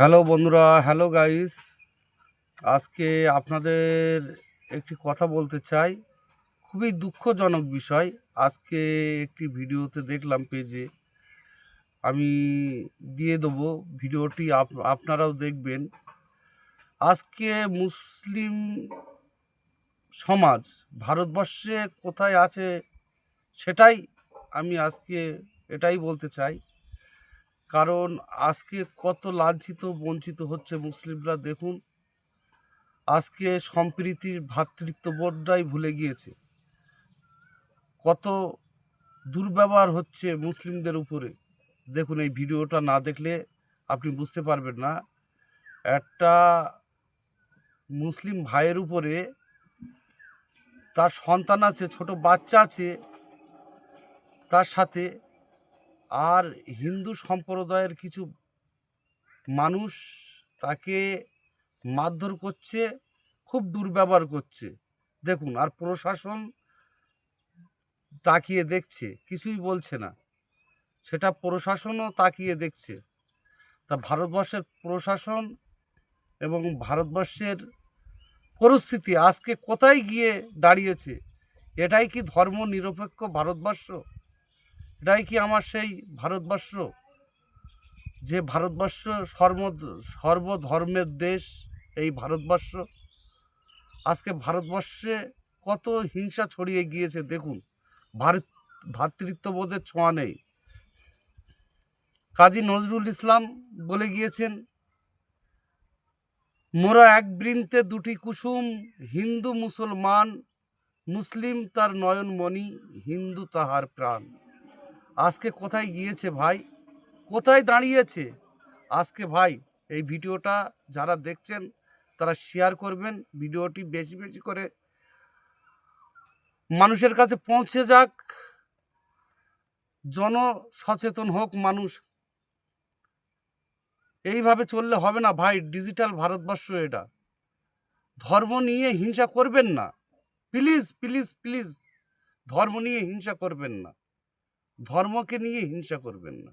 Hello বন্ধুরা, hello guys আজকে আপনাদের একটি কথা বলতে চাই। খুবই দুঃখজনক বিষয়। আজকে একটি ভিডিওতে দেখলাম পেজে। আমি দিয়ে দেবো ভিডিওটি আপ- আপনারাও দেখবেন। আজকে মুসলিম সমাজ ভারতবর্ষে কোথায় আছে সেটাই আমি আজকে এটাই বলতে চাই। কারণ আজকে কত লাঞ্ছিত, বঞ্চিত হচ্ছে মুসলিমরা দেখুন। আজকে সম্প্রীতির ভ্রাতৃত্ববোধটাই ভুলে গিয়েছে। কত দুর্ব্যবহার হচ্ছে মুসলিমদের উপরে। দেখুন, এই ভিডিওটা না দেখলে আপনি বুঝতে পারবেন না। একটা মুসলিম ভাইয়ের উপরে তার সন্তান আছে, ছোট বাচ্চা আছে, তার সাথে আর হিন্দু সম্প্রদায়ের কিছু মানুষ তাকে মারধর করছে, খুব দুর্ব্যবহার করছে। দেখুন, আর প্রশাসন তাকিয়ে দেখছে, কিছুই বলছে না। সেটা প্রশাসনও তাকিয়ে দেখছে। তা ভারতবর্ষের প্রশাসন এবং ভারতবর্ষের পরিস্থিতি আজকে কোথায় গিয়ে দাঁড়িয়েছে? এটাই কি ধর্ম নিরপেক্ষ ভারতবর্ষ? এটাই কি আমার সেই ভারতবর্ষ? যে ভারতবর্ষ সর্ব, সর্বধর্মের দেশ, এই ভারতবর্ষ? আজকে ভারতবর্ষে কত হিংসা ছড়িয়ে গিয়েছে, দেখুন। ভারত ভ্রাতৃত্ববোধের ছোঁয়া নেই। কাজী নজরুল ইসলাম বলে গিয়েছেন, মোরা এক বৃন্তে দুটি কুসুম, হিন্দু মুসলমান, মুসলিম তার নয়নমণি, হিন্দু তাহার প্রাণ। আজকে কোথায় গিয়েছে ভাই? কোথায় দাঁড়িয়েছে? আজকে ভাই, এই ভিডিওটা যারা দেখছেন, তারা শেয়ার করবেন, ভিডিওটি বেশি বেশি করে মানুষের কাছে পৌঁছে যাক জন সচেতন হোক মানুষ। এইভাবে চললে হবে না ভাই ডিজিটাল ভারতবর্ষ এটা। ধর্ম নিয়ে হিংসা করবেন না। প্লিজ প্লিজ প্লিজ ধর্ম নিয়ে হিংসা করবেন না। ধর্মকে নিয়ে হিংসা করবেন না।